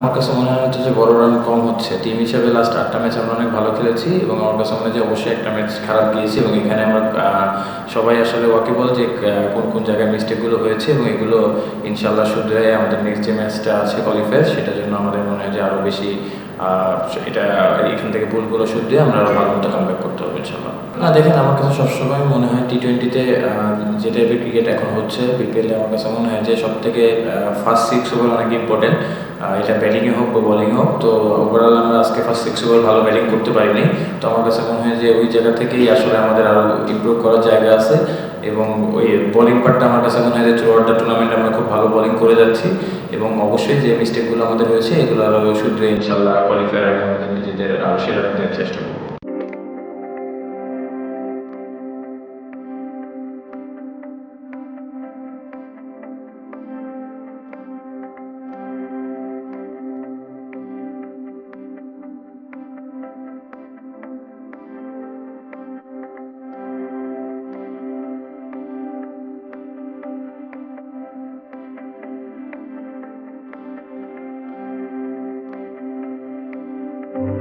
আমার কাছে মনে হচ্ছে যে বড় রান কম হচ্ছে। টিম হিসেবে লাস্ট আটটা ম্যাচ আমরা অনেক ভালো খেলেছি এবং আমার কাছে মনে হয় যে অবশ্যই একটা ম্যাচ খারাপ গিয়েছি এবং এখানে আমরা সবাই আসলে ওয়াকিবল যে কোন কোন জায়গায় মিস্টেকগুলো হয়েছে এবং এগুলো ইনশাল্লাহ শুধরে আমাদের নেক্সট যে ম্যাচটা আছে কোয়ালিফায়ার সেটার জন্য আমাদের মনে হয় যে আরও বেশি এটা এখান থেকে ভুলগুলো শুধরে আমরা আরও ভালো মতো কামব্যাক ইনশাল্লাহ না, দেখেন, আমার কাছে সবসময় মনে হয় টি টোয়েন্টিতে যে টাইপের ক্রিকেট এখন হচ্ছে বিপিএলে আমার কাছে মনে হয় যে সব থেকে ফার্স্ট সিক্স ওভার অনেক ইম্পর্টেন্ট এটা ব্যাটিংয়ে হোক বা বোলিং হোক, তো ওভারঅল আমরা আজকে ফার্স্ট সিক্স ওভার ভালো ব্যাটিং করতে পারিনি। তো আমার কাছে মনে হয় যে ওই জায়গা থেকেই আসলে আমাদের আরও ইমপ্রুভ করার জায়গা আছে। এবং ওই বোলিং পার্টটা আমার কাছে মনে হয় যে দ্য টুর্নামেন্ট আমরা খুব ভালো বোলিং করে যাচ্ছি। এবং অবশ্যই যে মিস্টেকগুলো আমাদের হয়েছে, এগুলো আরও শুধরে ইনশাল্লাহ কোয়ালিফায়ার আমাদের নিজেদের আরও সেরা দেওয়ার চেষ্টা করব।